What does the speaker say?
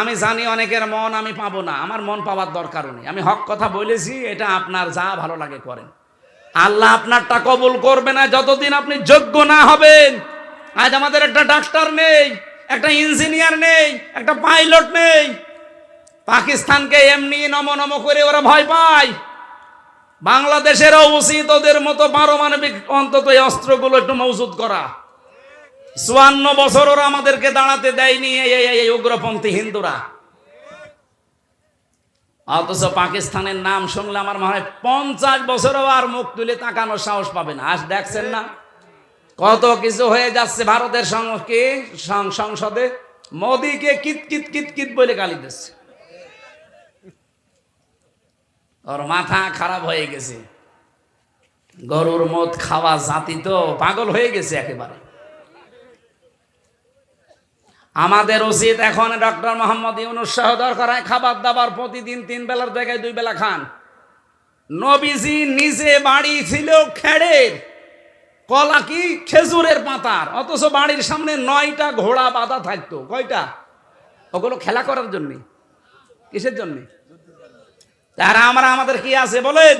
আমি জানি অনেকের মন, আমি পাবো না। আমার মন পাওয়ার দরকারও নেই। আমি হক কথা বলেছি, এটা আপনার যা ভালো লাগে করেন। আল্লাহ আপনারটা কবুল করবে না যতদিন আপনি যোগ্য না হবেন। আজ আমাদের একটা ডাক্তার নেই, একটা ইঞ্জিনিয়ার নেই, একটা পাইলট নেই। পাকিস্তানকে এমনি নম নম করে ওরা ভয় পায়। বাংলাদেশেরও উচিত ওদের মতো পারমাণবিক অন্তত এই অস্ত্রগুলো একটু মজুদ করা। চুয়ান্ন বছর ওরা আমাদেরকে দাঁড়াতে দেয়নি এই উগ্রপন্থী হিন্দুরা। অথচ পাকিস্তানের নাম শুনলে আমার মনে হয় পঞ্চাশ বছরও আর মুখ তুলে তাকানোর সাহস পাবে না। আজ দেখছেন না? কত কিছু হয়ে যাচ্ছে ভারতের সংসদে। মোদীকে কিত কিত কিত কিত বলে গালি দিচ্ছে। ওর মাথা খারাপ হয়ে গেছে। গরুর মদ খাওয়া জাতি তো পাগল হয়ে গেছে একেবারে। আমাদের উচিত এখন ডক্টর মোহাম্মদ ইউনুস সহ দরকার খাবার দাবার প্রতিদিন তিন বেলার জায়গায় দুই বেলা খান। নবীজি নিজে বাড়ি ছিল খেড়ের, কলা কি? খেজুরের পাতার। অথচ বাড়ির সামনে নয়টা ঘোড়া বাঁধা থাকতো। কয়টা? ওগুলো খেলা করার জন্যে। কিসের জন্যে? তারা আমরা, আমাদের কি আছে বলেন?